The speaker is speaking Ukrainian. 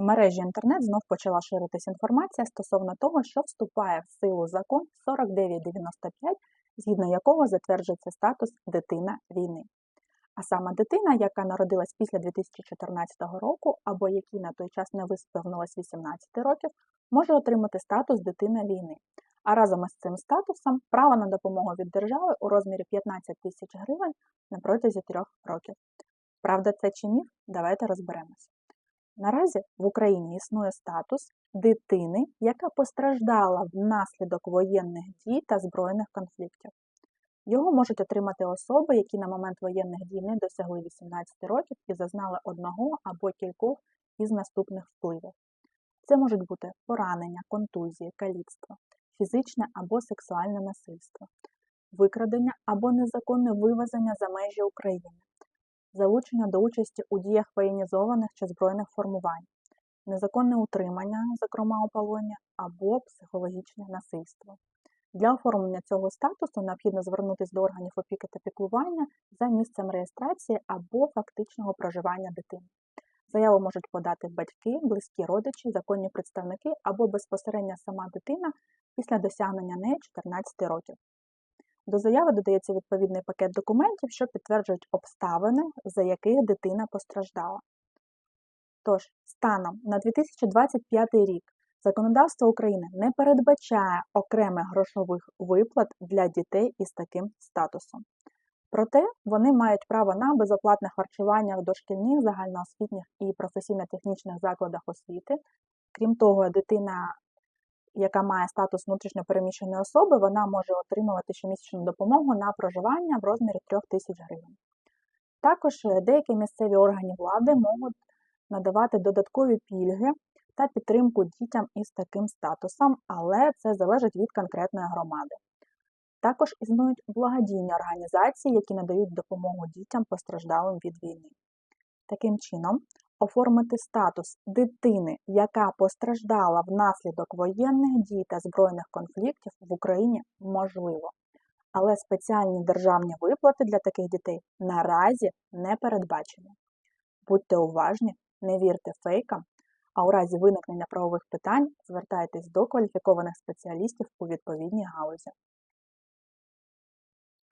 В мережі інтернет знов почала ширитись інформація стосовно того, що вступає в силу закон 4995, згідно якого затверджується статус дитина війни. А саме дитина, яка народилась після 2014 року або якій на той час не виповнилось 18 років, може отримати статус дитина війни. А разом із цим статусом право на допомогу від держави у розмірі 15 тисяч гривень на протязі трьох років. Правда, це чи міф? Давайте розберемось. Наразі в Україні існує статус дитини, яка постраждала внаслідок воєнних дій та збройних конфліктів. Його можуть отримати особи, які на момент воєнних дій не досягли 18 років і зазнали одного або кількох із наступних впливів. Це можуть бути поранення, контузії, каліцтво, фізичне або сексуальне насильство, викрадення або незаконне вивезення за межі України, залучення до участі у діях воєнізованих чи збройних формувань, незаконне утримання, зокрема полоні, або психологічне насильство. Для оформлення цього статусу необхідно звернутися до органів опіки та піклування за місцем реєстрації або фактичного проживання дитини. Заяву можуть подати батьки, близькі родичі, законні представники або безпосередньо сама дитина після досягнення нею 14 років. До заяви додається відповідний пакет документів, що підтверджують обставини, за яких дитина постраждала. Тож, станом на 2025 рік законодавство України не передбачає окремих грошових виплат для дітей із таким статусом. Проте вони мають право на безоплатне харчування в дошкільних, загальноосвітніх і професійно-технічних закладах освіти. Крім того, дитина, яка має статус внутрішньопереміщеної особи, вона може отримувати щомісячну допомогу на проживання в розмірі 3 тисяч гривень. Також е, деякі місцеві органи влади можуть надавати додаткові пільги та підтримку дітям із таким статусом, але це залежить від конкретної громади. Також існують благодійні організації, які надають допомогу дітям постраждалим від війни. Таким чином, оформити статус дитини, яка постраждала внаслідок воєнних дій та збройних конфліктів в Україні можливо. Але спеціальні державні виплати для таких дітей наразі не передбачені. Будьте уважні, не вірте фейкам, а у разі виникнення правових питань звертайтесь до кваліфікованих спеціалістів у відповідній галузі.